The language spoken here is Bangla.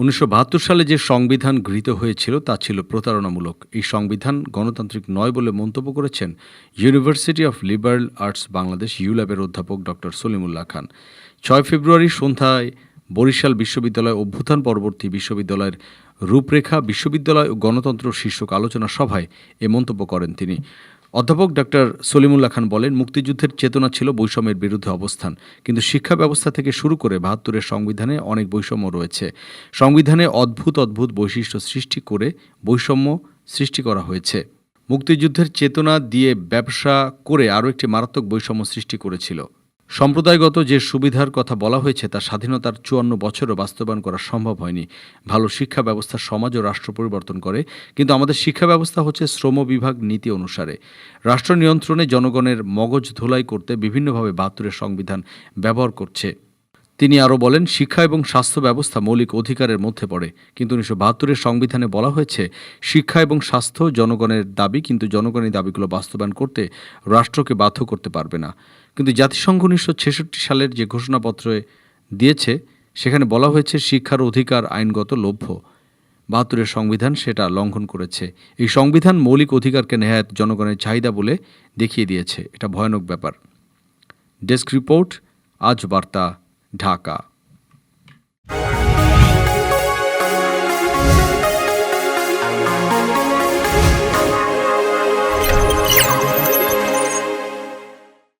উনিশশো বাহাত্তর সালে যে সংবিধান গৃহীত হয়েছিল, তা ছিল প্রতারণামূলক। এই সংবিধান গণতান্ত্রিক নয় বলে মন্তব্য করেছেন university of liberal arts Bangladesh ইউল্যাবের অধ্যাপক ডক্টর সলিমুল্লাহ খান। ছয় ফেব্রুয়ারি সন্ধ্যায় বরিশাল বিশ্ববিদ্যালয় অভ্যুত্থান পরবর্তী বিশ্ববিদ্যালয়ের রূপরেখা বিশ্ববিদ্যালয় ও গণতন্ত্র শীর্ষক আলোচনা সভায় এ মন্তব্য করেন তিনি। অধ্যাপক ডক্টর সলিমুল্লাহ খান বলেন, মুক্তিযুদ্ধের চেতনা ছিল বৈষম্যের বিরুদ্ধে অবস্থান, কিন্তু শিক্ষা ব্যবস্থা থেকে শুরু করে বাহাত্তরের সংবিধানে অনেক বৈষম্য রয়েছে। সংবিধানে অদ্ভুত অদ্ভুত বৈশিষ্ট্য সৃষ্টি করে বৈষম্য সৃষ্টি করা হয়েছে। মুক্তিযুদ্ধের চেতনা দিয়ে ব্যবসা করে আরও একটি মারাত্মক বৈষম্য সৃষ্টি করেছিল। সম্প্রদায়গত যে সুবিধার কথা বলা হয়েছে, তা স্বাধীনতার চুয়ান্ন বছরও বাস্তবায়ন করা সম্ভব হয়নি। ভালো শিক্ষা ব্যবস্থা সমাজ ও রাষ্ট্র পরিবর্তন করে, কিন্তু আমাদের শিক্ষা ব্যবস্থা হচ্ছে শ্রম বিভাগ নীতি অনুসারে। রাষ্ট্র নিয়ন্ত্রণে জনগণের মগজ ধুলাই করতে বিভিন্নভাবে বাহাত্তরের সংবিধান ব্যবহার করছে। তিনি আরও বলেন, শিক্ষা এবং স্বাস্থ্য ব্যবস্থা মৌলিক অধিকারের মধ্যে পড়ে। কিন্তু উনিশশো বাহাত্তরের সংবিধানে বলা হয়েছে, শিক্ষা এবং স্বাস্থ্য জনগণের দাবি, কিন্তু জনগণের দাবিগুলো বাস্তবায়ন করতে রাষ্ট্রকে বাধ্য করতে পারবে না। কিন্তু জাতিসংঘ উনিশশো ছেষট্টি সালের যে ঘোষণাপত্রে দিয়েছে, সেখানে বলা হয়েছে, শিক্ষার অধিকার আইনগত লভ্য। বাহাত্তরের সংবিধান সেটা লঙ্ঘন করেছে। এই সংবিধান মৌলিক অধিকারকে নেহায়ত জনগণের চাহিদা বলে দেখিয়ে দিয়েছে। এটা ভয়ানক ব্যাপার। ডেস্ক রিপোর্ট, আজ বার্তা। ঢাকা